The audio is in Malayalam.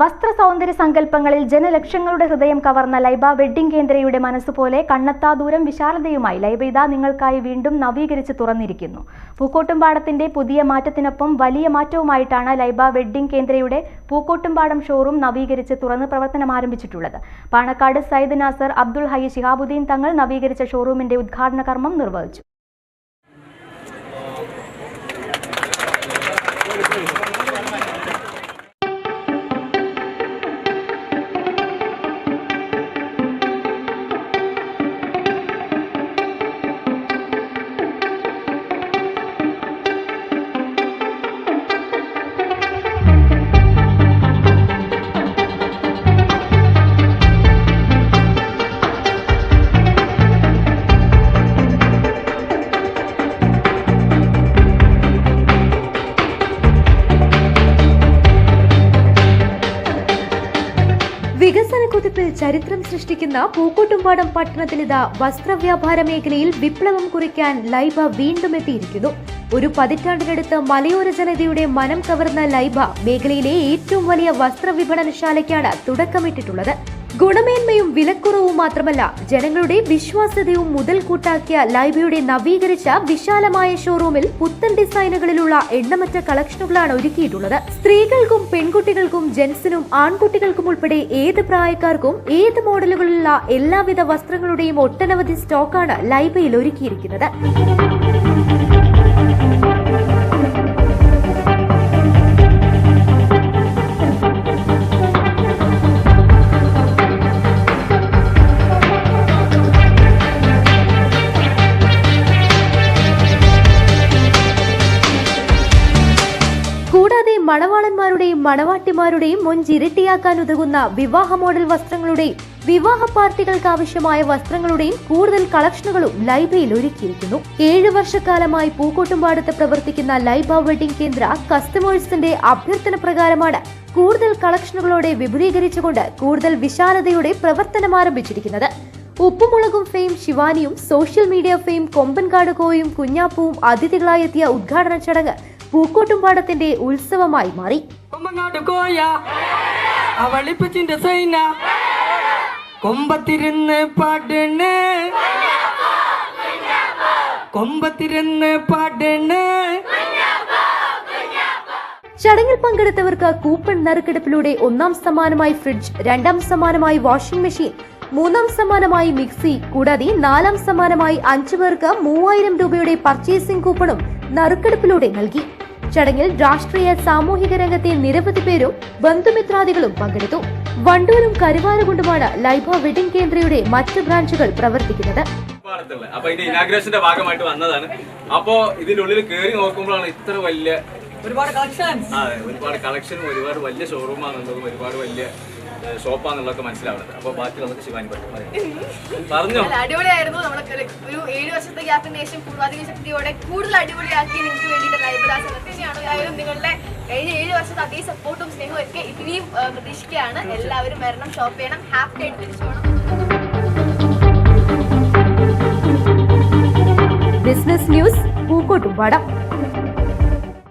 വസ്ത്ര സൗന്ദര്യ സങ്കല്പങ്ങളിൽ ജനലക്ഷങ്ങളുടെ ഹൃദയം കവർന്ന ലൈബ വെഡ്ഡിംഗ് കേന്ദ്രയുടെ മനസ്സുപോലെ കണ്ണത്താ ദൂരം വിശാലതയുമായി ലൈബ ഇതാ നിങ്ങൾക്കായി വീണ്ടും നവീകരിച്ച് തുറന്നിരിക്കുന്നു. പൂക്കോട്ടുംപാടത്തിന്റെ പുതിയ മാറ്റത്തിനൊപ്പം വലിയ മാറ്റവുമായിട്ടാണ് ലൈബ വെഡ്ഡിംഗ് കേന്ദ്രയുടെ പൂക്കോട്ടുംപാടം ഷോറൂം നവീകരിച്ച് തുറന്ന് പ്രവർത്തനം ആരംഭിച്ചിട്ടുള്ളത്. പാണക്കാട് സയ്യിദ് നാസർ അബ്ദുൾ ഹൈ ശിഹാബുദ്ദീൻ തങ്ങൾ നവീകരിച്ച ഷോറൂമിന്റെ ഉദ്ഘാടന കർമ്മം നിർവഹിച്ചു. വികസന ചരിത്രം സൃഷ്ടിക്കുന്ന പൂക്കോട്ടുംപാടം പട്ടണത്തിലിതാ വസ്ത്രവ്യാപാര മേഖലയിൽ വിപ്ലവം കുറിക്കാൻ ലൈബ വീണ്ടും എത്തിയിരിക്കുന്നു. ഒരു പതിറ്റാണ്ടിനടുത്ത് മലയോര ജനതയുടെ മനം കവർന്ന ലൈബ മേഖലയിലെ ഏറ്റവും വലിയ വസ്ത്ര വിപണനശാലയ്ക്കാണ് തുടക്കമിട്ടിട്ടുള്ളത്. ഗുണമേന്മയും വിലക്കുറവും മാത്രമല്ല ജനങ്ങളുടെ വിശ്വാസ്യതയും മുതൽ കൂട്ടാക്കിയ ലൈബയുടെ നവീകരിച്ച വിശാലമായ ഷോറൂമിൽ പുത്തൻ ഡിസൈനുകളിലുള്ള എണ്ണമറ്റ കളക്ഷനുകളാണ് ഒരുക്കിയിട്ടുള്ളത്. സ്ത്രീകൾക്കും പെൺകുട്ടികൾക്കും ജെൻസിനും ആൺകുട്ടികൾക്കും ഉൾപ്പെടെ ഏത് പ്രായക്കാർക്കും ഏത് മോഡലുകളിലുള്ള എല്ലാവിധ വസ്ത്രങ്ങളുടെയും ഒട്ടനവധി സ്റ്റോക്കാണ് ലൈബയിൽ ഒരുക്കിയിരിക്കുന്നത്. മണവാളന്മാരുടെയും മണവാട്ടിമാരുടെയും മുൻചിരട്ടിയാക്കാൻ ഉതകുന്ന വിവാഹ മോഡൽ വസ്ത്രങ്ങളുടെയും വിവാഹ പാർട്ടികൾക്ക് ആവശ്യമായ വസ്ത്രങ്ങളുടെയും കൂടുതൽ കളക്ഷനുകളും ലൈബയിൽ ഒരുക്കിയിരിക്കുന്നു. ഏഴു വർഷക്കാലമായി പൂക്കോട്ടുംപാടത്ത് പ്രവർത്തിക്കുന്ന ലൈബ വെഡിംഗ് കേന്ദ്ര കസ്റ്റമേഴ്സിന്റെ അഭ്യർത്ഥന പ്രകാരമാണ് കൂടുതൽ കളക്ഷനുകളോടെ വിപുലീകരിച്ചുകൊണ്ട് കൂടുതൽ വിശാലതയുടെ പ്രവർത്തനം ആരംഭിച്ചിരിക്കുന്നത്. ഉപ്പുമുളകും ഫെയിം ശിവാനിയും സോഷ്യൽ മീഡിയ ഫെയിം കൊമ്പൻകാട് കോയും കുഞ്ഞാപ്പുവും അതിഥികളായെത്തിയ ഉദ്ഘാടന ചടങ്ങ് പൂക്കോട്ടുംപാടത്തിന്റെ ഉത്സവമായി മാറി. അവളിപ്പച്ചിന്റെ സൈന. കൊമ്പത്തിരുന്ന് പാടണ്. കൊമ്പത്തിരുന്ന് പാടണ്. ചടങ്ങിൽ പങ്കെടുത്തവർക്ക് കൂപ്പൺ നറുക്കെടുപ്പിലൂടെ ഒന്നാം സമ്മാനമായി ഫ്രിഡ്ജ് രണ്ടാം സമ്മാനമായി വാഷിംഗ് മെഷീൻ മൂന്നാം സമ്മാനമായി മിക്സി കൂടാതെ നാലാം സമ്മാനമായി അഞ്ചു പേർക്ക് മൂവായിരം രൂപയുടെ പർച്ചേസിംഗ് കൂപ്പണും നറുക്കെടുപ്പിലൂടെ നൽകി. ചടങ്ങിൽ രാഷ്ട്രീയ സാമൂഹിക രംഗത്തെ നിരവധി പേരും ബന്ധുമിത്രാദികളും പങ്കെടുത്തു. വണ്ടൂരും കരുവാരകുണ്ടുമാണ് ലൈബ വെഡിംഗ് കേന്ദ്രയുടെ മറ്റ് ബ്രാഞ്ചുകൾ പ്രവർത്തിക്കുന്നത്. അപ്പൊ ഇതിന്റെ ഇനാഗ്രേഷന്റെ ഭാഗമായിട്ട് വന്നതാണ്. അപ്പോ ഇതിന്റെ ഉള്ളിൽ കയറി നോക്കുമ്പോഴാണ് ഇത്ര വലിയ ഒരുപാട് കളക്ഷൻ ഒരുപാട് കളക്ഷനും ഒരുപാട് വലിയ ഷോറൂമാണ് ഒരുപാട് വലിയ ഷോപ്പാന്നുള്ളതൊക്കെ മനസ്സിലാവുന്നത്. അപ്പൊ ബാക്കി നമുക്ക് ശിവാനി പറ്റും പറഞ്ഞു? അടിപൊളിയായിരുന്നു. നമ്മളെ like ഒരു ഏഴ് വർഷത്തെ ഗ്യാപ്പിന് ശേഷം പൂർവാധിക ശക്തിയോടെ കൂടുതൽ അടിപൊളിയാക്കി നിങ്ങൾക്ക് വേണ്ടിയിട്ട് തന്നെയാണ്. തീർച്ചയായും നിങ്ങളുടെ കഴിഞ്ഞ ഏഴ് വർഷത്തെ അതേ സപ്പോർട്ടും സ്നേഹവും ഒക്കെ ഇനിയും പ്രതീക്ഷിക്കുകയാണ്. എല്ലാവരും വരണം ഷോപ്പ് ചെയ്യണം ഹാപ്പി ആയിട്ട് തിരിച്ചു പോകണം ബിസിനസ് ന്യൂസ് പൂക്കോട്ടുംപാടം.